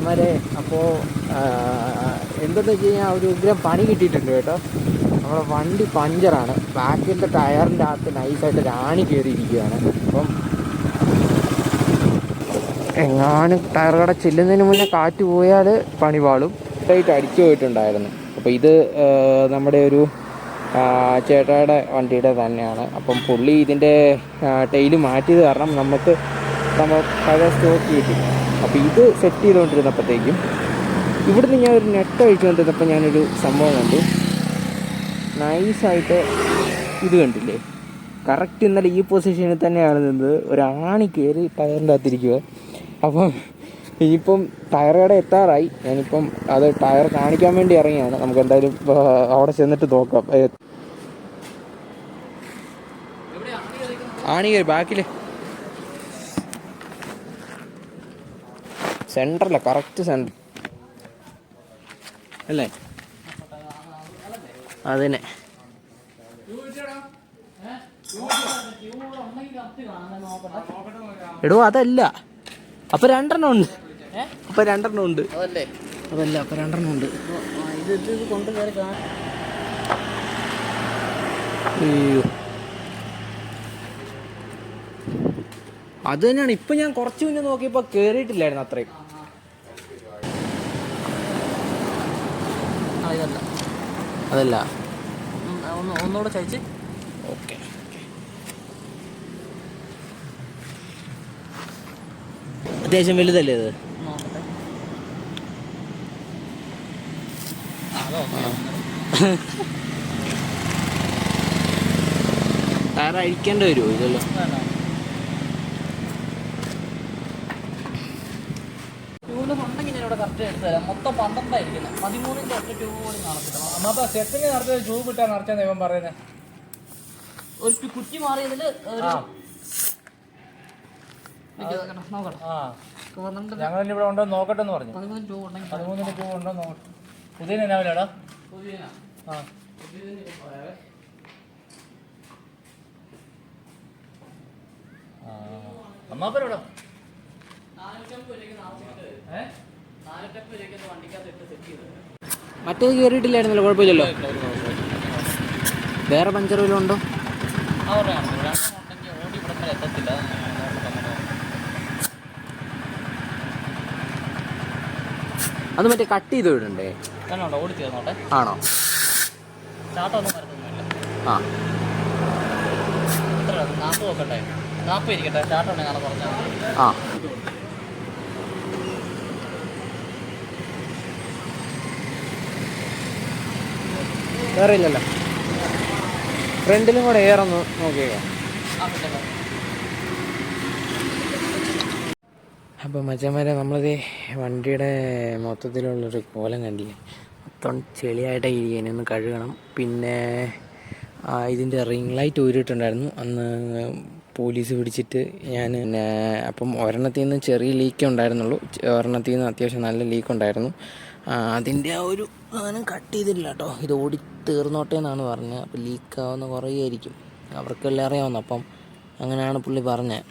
മച്ചന്മാരെ അപ്പോൾ എന്തെന്ന് വെച്ച് കഴിഞ്ഞാൽ ഒരു ഉഗ്രം പണി കിട്ടിയിട്ടുണ്ട് കേട്ടോ. നമ്മുടെ വണ്ടി പഞ്ചറാണ്. ബാക്കിലത്തെ ടയറിന്റെ അകത്ത് നൈസായിട്ട് രാണി കയറിയിരിക്കുകയാണ് അപ്പം എങ്ങാനും ടയർ കട ചെല്ലുന്നതിന് മുന്നേ കാറ്റ് പോയാൽ പണി പാളും. ആയിട്ട് അടിച്ചു പോയിട്ടുണ്ടായിരുന്നു. അപ്പോൾ ഇത് നമ്മുടെ ഒരു ചേട്ടായുടെ വണ്ടിയുടെ തന്നെയാണ്. അപ്പം പുള്ളി ഇതിന്റെ ടെയിൽ മാറ്റിയത് കാരണം നമുക്ക് നമ്മൾ പഴയ സ്റ്റോക്ക് കിട്ടി. അപ്പോൾ ഇത് സെറ്റ് ചെയ്തുകൊണ്ടിരുന്നപ്പോഴത്തേക്കും ഇവിടുന്ന് ഞാൻ ഒരു നെറ്റ് അഴിച്ചുകൊണ്ടിരുന്നപ്പോൾ ഞാനൊരു സംഭവം കണ്ടു. നൈസായിട്ട് ഇത് കണ്ടില്ലേ? കറക്റ്റ് ഇന്നലെ ഈ പൊസിഷനിൽ തന്നെയാണ് നിന്നത്. ഒരു ആണി കയറി ടയറിന്റെ അകത്തിരിക്കുക അപ്പം ഇനിയിപ്പം ടയറുകട കട എത്താറായി. ഞാനിപ്പം അത് ടയർ കാണിക്കാൻ വേണ്ടി ഇറങ്ങിയാണ്. നമുക്ക് എന്തായാലും അവിടെ ചെന്നിട്ട് നോക്കാം. ആണി കയറി ബാക്കിൽ സെന്ററല്ല കറക്റ്റ് സെന്റർ അല്ലേ? അതിനെ. എടോ അതല്ല. അപ്പൊ രണ്ടെണ്ണം ഉണ്ട്. അപ്പൊ രണ്ടെണ്ണം ഉണ്ട്. അതല്ലേ? അപ്പൊ രണ്ടെണ്ണം ഉണ്ട്. അയ്യോ. അത് തന്നെയാണ്. ഇപ്പൊ ഞാൻ കുറച്ച് മുന്നേ നോക്കിയപ്പോൾ കേറിയിട്ടില്ലായിരുന്നു അത്രയും. അതല്ല. ഒന്ന് ഒന്നുകൂടെ ചതിച്ച് ഓക്കെ അത്യാവശ്യം വലുതല്ലേ ഇത് ടയർ അഴിക്കേണ്ടി വരുമോ ഇതല്ലോ ട്യൂബിൽ ഉണ്ടെങ്കിൽ ഞാൻ ഇവിടെ കറക്റ്റ് എടുത്തു തരാം. മൊത്തം പന്ത്രണ്ടായിരിക്കുന്നത് പതിമൂന്നിന്റെ ഒറ്റ ട്യൂബ് പോലും കാണത്തില്ല. അപ്പൊ സെറ്റിന് നടത്തിയ ട്യൂബ് ഇട്ടാ നടത്തിയെന്ന് ഇവൻ പറയുന്നത് ഒരു കുറ്റി മാറിയതിൽ ഒരു ഞങ്ങൾ ഇവിടെ ഉണ്ടോ നോക്കട്ടെ എന്ന് പറഞ്ഞു. പതിമൂന്ന് ട്യൂബ് ഉണ്ടോ നോക്കട്ടെ. പുതിയ എന്നാവില്ലേടാ ആ. അമ്മാപ്പരോടോ മറ്റേത് കയറിയിട്ടില്ലായിരുന്നല്ലോ കുഴപ്പമില്ലല്ലോ? വേറെ പഞ്ചർ വല്ലതും ഉണ്ടോ? അത് മറ്റേ കട്ട് ചെയ്ത് വിടണ്ടേ? ആണോ? ആ. നാൽപ്പത് നോക്കട്ടെ നാൽപ്പത് ഇരിക്കട്ടെ ചാട്ടം ഉണ്ടെങ്കിൽ ആ. വേറെ ഇല്ലല്ലോ. ഫ്രണ്ടിലും കൂടെ എയർ ഒന്ന് നോക്കിയോ അപ്പോൾ മച്ചന്മാരെ നമ്മളിത് വണ്ടിയുടെ മൊത്തത്തിലുള്ളൊരു കോലം കണ്ടില്ലേ? മൊത്തം ചെളിയായിട്ട് ഇരിക്കാൻ ഒന്ന് കഴുകണം. പിന്നെ ഇതിന്റെ റിംഗ് ലൈറ്റ് ഊരിയിട്ടുണ്ടായിരുന്നു. അന്ന് പോലീസ് പിടിച്ചിട്ട് ഞാൻ പിന്നെ അപ്പം ഒരെണ്ണത്തിൽ നിന്ന് ചെറിയ ലീക്കേ ഉണ്ടായിരുന്നുള്ളൂ. ഒരെണ്ണത്തിൽ നിന്ന് അത്യാവശ്യം നല്ല ലീക്ക് ഉണ്ടായിരുന്നു. അതിന്റെ ആ ഒരു സാധനം കട്ട് ചെയ്തില്ല കേട്ടോ. ഇത് ഓടി തീർന്നോട്ടെ എന്നാണ് പറഞ്ഞത്. അപ്പോൾ ലീക്കാവുന്ന കുറേ ആയിരിക്കും അവർക്കെല്ലാം അറിയാവുന്ന അപ്പം അങ്ങനെയാണ് പുള്ളി പറഞ്ഞത്.